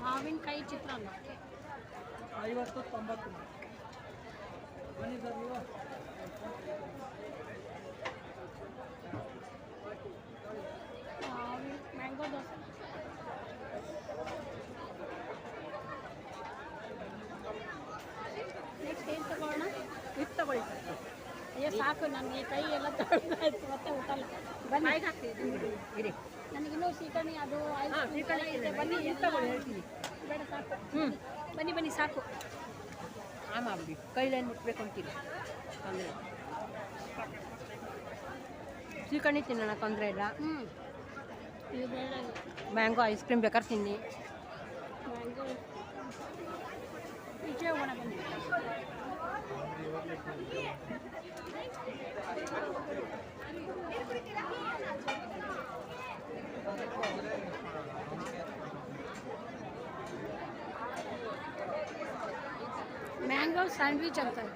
ಮಾವಿನಕಾಯಿ ಚಿತ್ರಾನ್ನ ಐವತ್ತು ತೊಂಬತ್ತು ಬನ್ನಿ ಸರ್ ನೀವು ಮಾವಿನ ಮ್ಯಾಂಗೋ ದೋಸೆ ನೆಕ್ಸ್ಟ್ ಏನು ತಗೋಣ ಇದು ತಗೊಳ್ಳಿ ಅಯ್ಯೋ ಸಾಕು ನನಗೆ ಕೈ ಎಲ್ಲ ತೊಳೆದಾಯ್ತು ಮತ್ತೆ ಊಟಲ್ಲ ಬನ್ನಿ ಇರಿ ನನಗಿನ್ನೂ ಅದು ಬನ್ನಿ ಹೇಳ್ತೀನಿ. ಬೇಡ ಸಾಕು. ಹ್ಞೂ ಬನ್ನಿ ಬನ್ನಿ ಸಾಕು. ಆಮ ಬಿಡಿ ಕೈಲೇನು ಮುಟ್ಬೇಕು ಅಂತೀನಿ ತೊಂದರೆ ಸೀಕಣಿ ತಿನ್ನೋಣ ತೊಂದರೆ ಇಲ್ಲ. ಹ್ಞೂ ಮ್ಯಾಂಗೋ ಐಸ್ ಕ್ರೀಮ್ ಬೇಕಾದ್ರೆ ತಿನ್ನಿ. ಮ್ಯಾಂಗೋ. ಈಚೆ ಹೋಗೋಣ ಬನ್ನಿ. ಮ್ಯಾಂಗೋ ಸ್ಯಾಂಡ್ವಿಚ್ ಅಂತಾರೆ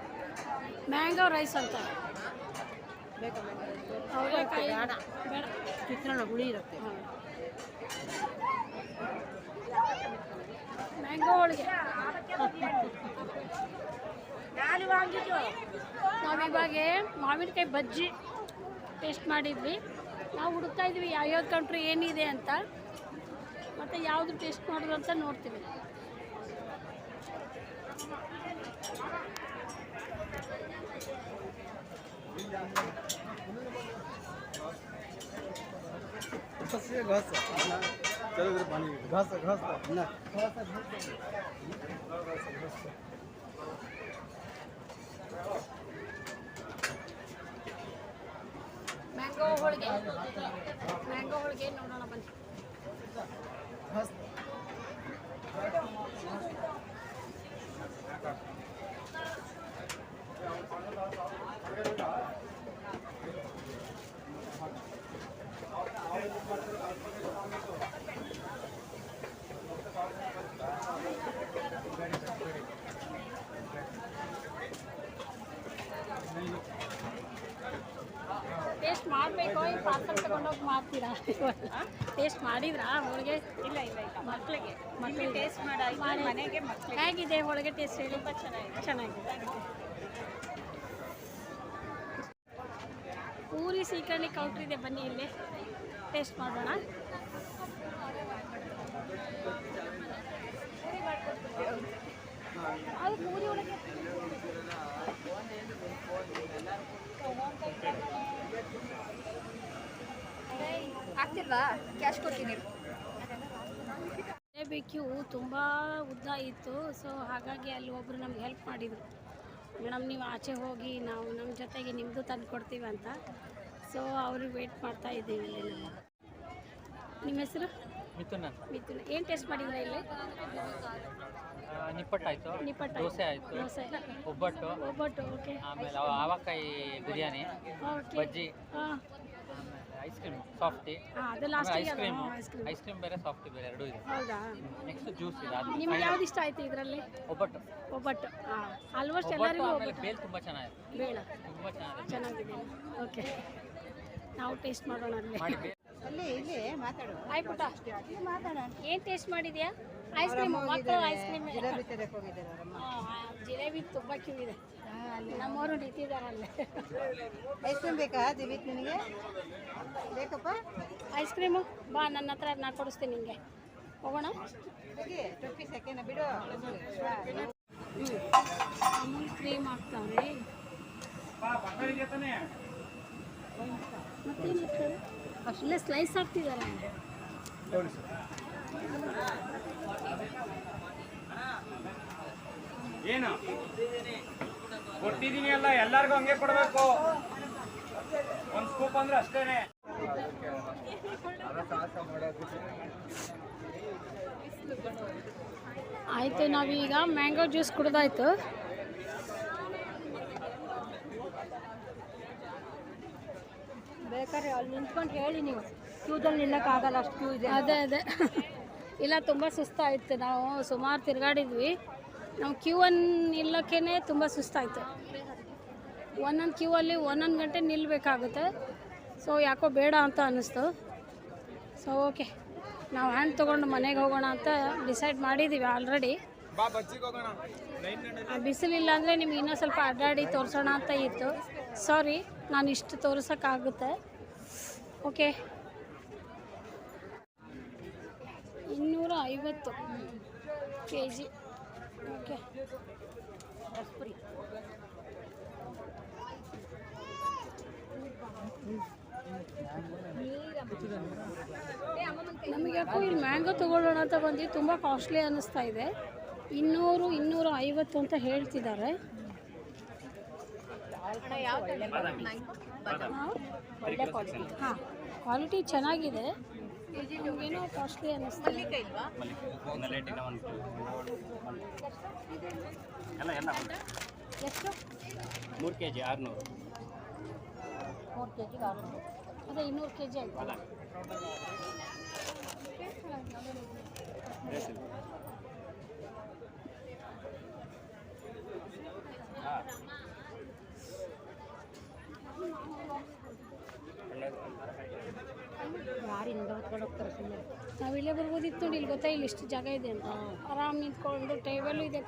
ಮ್ಯಾಂಗೋ ರೈಸ್ ಅಂತಾರೆ ಅವರೆಕಾಯಿ ಬೇಡ. ಚಿತ್ರಾನ್ನ ಹುಳಿ ಇರುತ್ತೆ. ಮ್ಯಾಂಗೋ ಹೋಳಿಗೆ. ನಾವಿವಾಗೆ ಮಾವಿನಕಾಯಿ ಬಜ್ಜಿ ಟೇಸ್ಟ್ ಮಾಡಿದ್ವಿ. ನಾವು ಹುಡುಕ್ತಾ ಇದ್ವಿ ಯಾವ್ಯಾವ ಕಂಟ್ರಿ ಏನಿದೆ ಅಂತ ಮತ್ತು ಯಾವುದು ಟೇಸ್ಟ್ ಮಾಡೋದು ಅಂತ ನೋಡ್ತೀವಿ चलो इधर पानी घास घास ಹೋಳಿಗೆ ಮ್ಯಾಂಗೋ ಹೋಳಿಗೆ ನೋಡೋಣ ಬನ್ನಿ घास ಟೇಸ್ಟ್ ಮಾಡಬೇಕು ಈ ಪಾರ್ಸಲ್ ತಗೊಂಡೋಗಿ ಮಾಡ್ತೀರಾ ಟೇಸ್ಟ್ ಮಾಡಿದ್ರಾ ಹೋಳಿಗೆ? ಇಲ್ಲ ಇಲ್ಲ ಇಲ್ಲ. ಮಕ್ಕಳಿಗೆ ಮಕ್ಕಳಿಗೆ ಟೇಸ್ಟ್ ಮಾಡಿ ಮಾಡಿ. ಮನೆಗೆ ಮಕ್ಕಳಿಗೆ ಹೇಗಿದೆ ಹೋಳಿಗೆ ಟೇಸ್ಟ್ ಹೇಳಿ? ತುಂಬ ಚೆನ್ನಾಗಿದೆ. ಚೆನ್ನಾಗಿದೆ. ಪೂರಿ ಸೀಕರ್ಣಿ ಕೌಂಟ್ರ್ ಇದೆ ಬನ್ನಿ ಇಲ್ಲಿ. ಟೇಸ್ಟ್ ಮಾಡೋಣ. ಅದು ಪೂರಿ ಒಳಗೆ. ಆಗ್ತಿಲ್ವಾ ಕ್ಯಾಶ್ ಕೊಡ್ತೀನಿ ಕ್ಯೂ ತುಂಬ ಉದ್ದ ಇತ್ತು ಸೊ ಹಾಗಾಗಿ ಅಲ್ಲಿ ಒಬ್ರು ನಮ್ಗೆ ಹೆಲ್ಪ್ ಮಾಡಿದರು. ಮೇಡಮ್ ನೀವು ಆಚೆ ಹೋಗಿ ನಾವು ನಮ್ಮ ಜೊತೆಗೆ ನಿಮ್ಮದು ತಂದು ಕೊಡ್ತೀವಿ ಅಂತ. ಸೊ ಅವ್ರಿಗೆ ವೇಟ್ ಮಾಡ್ತಾ ಇದ್ದೀವಿ ಇಲ್ಲಿ ನಾವು. ನಿಮ್ಮ ಹೆಸರು? ಮಿಥುನ. ಮಿಥುನ್. ಏನು ಟೇಸ್ಟ್ ಮಾಡಿದ್ರೆ ಇಲ್ಲಿ? ನಿಪ್ಪಟ್ಟಾಯ್ತು. ನಿಪ್ಪಟ್ಟು. ದೋಸೆ ಆಯ್ತು. ದೋಸೆ ಒಬ್ಬಟ್ಟು. ಒಬ್ಬಟ್ಟು ಓಕೆ ಆಮೇಲೆ ಆವಕಾಯಿ ಬಿರಿಯಾನಿ. ಓಕೆ ಬಜ್ಜಿ. ಹಾಂ. ಐಸ್ ಕ್ರೀಮ್ ಸಾಫ್ಟಿ ಹಾಂ ಅದು last ice cream ice cream ice cream ಬೇರೆ ಸಾಫ್ಟಿ ಬೇರೆ ಎರಡೂ ಇದೆ. ಹೌದಾ? ನೆಕ್ಸ್ಟ್ ಜ್ಯೂಸ್ ಇದೆ ಅದು ನಿಮ್ಗೆ ಯಾವ್ದು ಇಷ್ಟ ಆಯ್ತು ಇದರಲ್ಲಿ? ಒಬ್ಬಟ್ಟು. ಒಬ್ಬಟ್ಟು ಆಲ್ಮೋಸ್ಟ್ ಎಲ್ಲರಿಗೂ ಒಬ್ಬಟ್ಟು. ಬೇಲ್ ತುಂಬ ಚೆನ್ನಾಗಿದೆ. ಬೇಡ. ತುಂಬ ಚೆನ್ನಾಗಿದೆ. ಚೆನ್ನಾಗಿದೆ. ಓಕೆ. ನಾವು ಟೇಸ್ಟ್ ಮಾಡೋಣ ಅಲ್ಲಿ. ಅಲ್ಲಿ ಇಲ್ಲಿ ಮಾತಾಡು. ಮಾತಾಡೋಣ. ಏನು ಟೇಸ್ಟ್ ಮಾಡಿದ್ಯಾ? ಐಸ್ ಕ್ರೀಮ್ ಮಕ್ಕಳು ಐಸ್ ಕ್ರೀಮ್ ಜಿಲೇಬಿ ತರಕ್ಕೆ ಹೋಗಿದ್ದಾರೆ ಜಿಲೇಬಿ ತುಂಬ ಕ್ಯೂ ಇದೆ. ನಮ್ಮವರು ನಿಂತಿದ್ದಾರೆ ಅಲ್ಲೇ. ಐಸ್ ಕ್ರೀಮ್ ಬೇಕಾ ದಿವಿತ್ ನಿನಗೆ? ಬೇಕಪ್ಪ? ಐಸ್ ಕ್ರೀಮು ಬಾ ನನ್ನ ಹತ್ರ ನಾ ಕೊಡಿಸ್ತೀನಿ ನಿಮಗೆ ಹೋಗೋಣ? ಹೋಗಿ ಟೊಪ್ಪಿ ಸೆಕೆಂಡ್ ಬಿಡು. ಅಮೂಲ್ ಕ್ರೀಮ್ ಹಾಕ್ತಾವ್ರಿ ಮತ್ತೇನು ಹಾಕ್ತಾರೆ ಅಷ್ಟೇ ಸ್ಲೈಸ್ ಹಾಕ್ತಿದ್ದಾರೆ ಏನು? ಕೊಟ್ಟಿದ್ದೀನಿ ಅಲ್ಲ ಎಲ್ಲರಿಗೂ ಹಂಗೆ ಕೊಡಬೇಕು. ಒಂದು ಸ್ಕೂಪ್ ಅಂದ್ರೆ ಅಷ್ಟೇನೆ. ಆಯಿತು ನಾವೀಗ ಮ್ಯಾಂಗೋ ಜ್ಯೂಸ್ ಕುಡ್ದಾಯ್ತು. ಬೇಕಾದ್ರೆ ಅಲ್ಲಿ ನಿಂತ್ಕೊಂಡು ಹೇಳಿ ನೀವು. ಕ್ಯೂದಲ್ಲಿ ನಿಲ್ಲಕ್ಕಾಗಲ್ಲ ಅಷ್ಟು ಕ್ಯೂ ಇದೆ ಅದೇ ಅದೇ. ಇಲ್ಲ ತುಂಬ ಸುಸ್ತಾಯಿತು. ನಾವು ಸುಮಾರು ತಿರುಗಾಡಿದ್ವಿ. ನಾವು ಕ್ಯೂ ಒನ್ ನಿಲ್ಲಕ್ಕೇ ತುಂಬ ಸುಸ್ತಾಯಿತು. ಒಂದೊಂದು ಕ್ಯೂ ಅಲ್ಲಿ ಒಂದೊಂದು ಗಂಟೆ ನಿಲ್ಲಬೇಕಾಗುತ್ತೆ ಸೊ ಯಾಕೋ ಬೇಡ ಅಂತ ಅನ್ನಿಸ್ತು. ಸೊ ಓಕೆ ನಾವು ಹ್ಯಾಂಡ್ ತೊಗೊಂಡು ಮನೆಗೆ ಹೋಗೋಣ ಅಂತ ಡಿಸೈಡ್ ಮಾಡಿದ್ದೀವಿ ಆಲ್ರೆಡಿ ಬಿಸಿಲಿಲ್ಲ ಅಂದರೆ ನಿಮ್ಗೆ ಇನ್ನೂ ಸ್ವಲ್ಪ ಅಡ್ಡಾಡಿ ತೋರಿಸೋಣ ಅಂತ ಇತ್ತು. ಸಾರಿ ನಾನು ಇಷ್ಟು ತೋರಿಸೋಕ್ಕಾಗುತ್ತೆ. ಓಕೆ ಇನ್ನೂರ ಐವತ್ತು ಕೆ ಜಿ ಓಕೆ. ನಮಗೆ ಯಾಕೋ ಇಲ್ಲಿ ಮ್ಯಾಂಗೋ ತೊಗೊಳ್ಳೋಣ ಅಂತ ಬಂದು ತುಂಬ ಕಾಸ್ಟ್ಲಿ ಅನ್ನಿಸ್ತಾ ಇದೆ. ಇನ್ನೂರು ಇನ್ನೂರ ಐವತ್ತು ಅಂತ ಹೇಳ್ತಿದ್ದಾರೆ. ಹಾಂ. ಕ್ವಾಲಿಟಿ ಚೆನ್ನಾಗಿದೆ. ನಮಗೇನೋ ಕಾಸ್ಟ್ಲಿ ಅನ್ನಿಸ್ತಾ ಒಂದು ಎಲ್ಲ ಎಲ್ಲ. ಎಷ್ಟು? ಮೂರು ಕೆ ಜಿ ಆರುನೂರು. ಮೂರು ಕೆ ಜಿಗೆ ಆರುನೂರು. ಅದೇ ಇನ್ನೂರು ಕೆ ಜಿ ಆಯ್ತು ನಾವು ಇಲ್ಲೇ ಬರ್ಬೋದಿತ್ತು ನೋಡಿ ಇಲ್ಲಿ ಗೊತ್ತಾ ಇಲ್ಲಿ ಇಷ್ಟು ಜಾಗ ಇದೆ ಅಂತ. ಆರಾಮ್ ನಿಂತ್ಕೊಂಡು ಟೇಬಲ್ ಇದೆ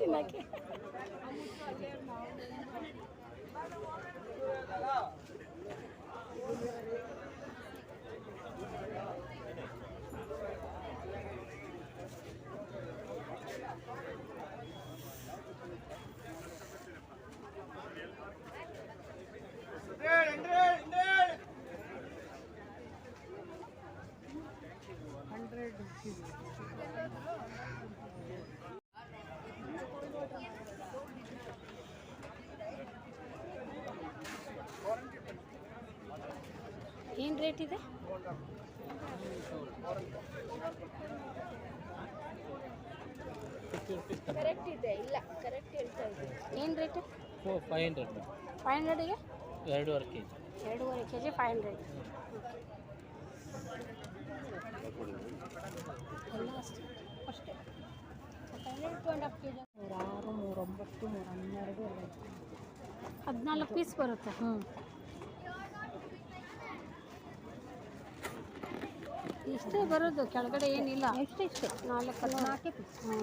ತಿನ್ನಕ್ಕೆ. ಏನು ರೇಟ್ ಇದೆ? ಕರೆಕ್ಟ್ ಇದೆ ಇಲ್ಲ ಕರೆಕ್ಟ್ ಏನು ರೇಟ್ ಫೈವ್ ಹಂಡ್ರೆಡ್ ಫೈವ್ ಹಂಡ್ರೆಡಿಗೆ ಎರಡೂವರೆ ಕೆ ಜಿ ಎರಡೂವರೆ ಕೆ ಜಿ ಫೈವ್ ಹಂಡ್ರೆಡ್ ಎಲ್ಲ ಅಷ್ಟೇ ಅಷ್ಟೇ. Five hundred two and half K G ನೂರಾರು ನೂರೊಂಬತ್ತು ನೂರ ಹನ್ನೆರಡು. ಹದಿನಾಲ್ಕು ಪೀಸ್ ಬರುತ್ತೆ ಹ್ಞೂ ಇಷ್ಟೇ ಬರೋದು ಕೆಳಗಡೆ ಏನಿಲ್ಲ. ಇಷ್ಟೇ. ನಾಲ್ಕು ನಾಲ್ಕೇ ಪೀಸ್ ಹ್ಞೂ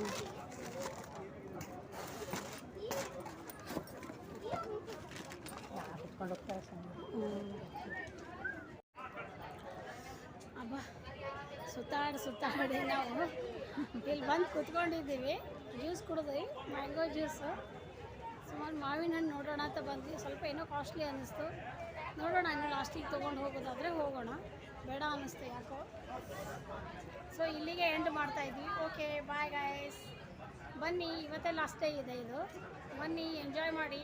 ಹೋಗ್ತಾರೆ ಅಬ್ಬ ಸುತ್ತಾಡಿ ಸುತ್ತಾಡಿ ನಾವು. ಇಲ್ಲಿ ಬಂದು ಕುತ್ಕೊಂಡಿದ್ದೀವಿ. ಜ್ಯೂಸ್ ಕುಡಿದ್ವಿ ಮ್ಯಾಂಗೋ ಜ್ಯೂಸು ಸುಮಾರು ಮಾವಿನ ಹಣ್ಣು ನೋಡೋಣ ಅಂತ ಬಂದ್ವಿ. ಸ್ವಲ್ಪ ಏನೋ ಕಾಸ್ಟ್ಲಿ ಅನ್ನಿಸ್ತು ನೋಡೋಣ ಇನ್ನು ಲಾಸ್ಟಿಗೆ ತೊಗೊಂಡು ಹೋಗೋದಾದರೆ ಹೋಗೋಣ. ಬೇಡ ಅನ್ನಿಸ್ತು ಯಾಕೋ? ಸೊ ಇಲ್ಲಿಗೆ ಎಂಡ್ ಮಾಡ್ತಾ ಇದ್ವಿ. ಓಕೆ ಬಾಯ್ ಗಾಯ್ಸ್ ಬನ್ನಿ ಇವತ್ತೇ ಡೇ ಇದೆ ಇದು. ಬನ್ನಿ ಎಂಜಾಯ್ ಮಾಡಿ.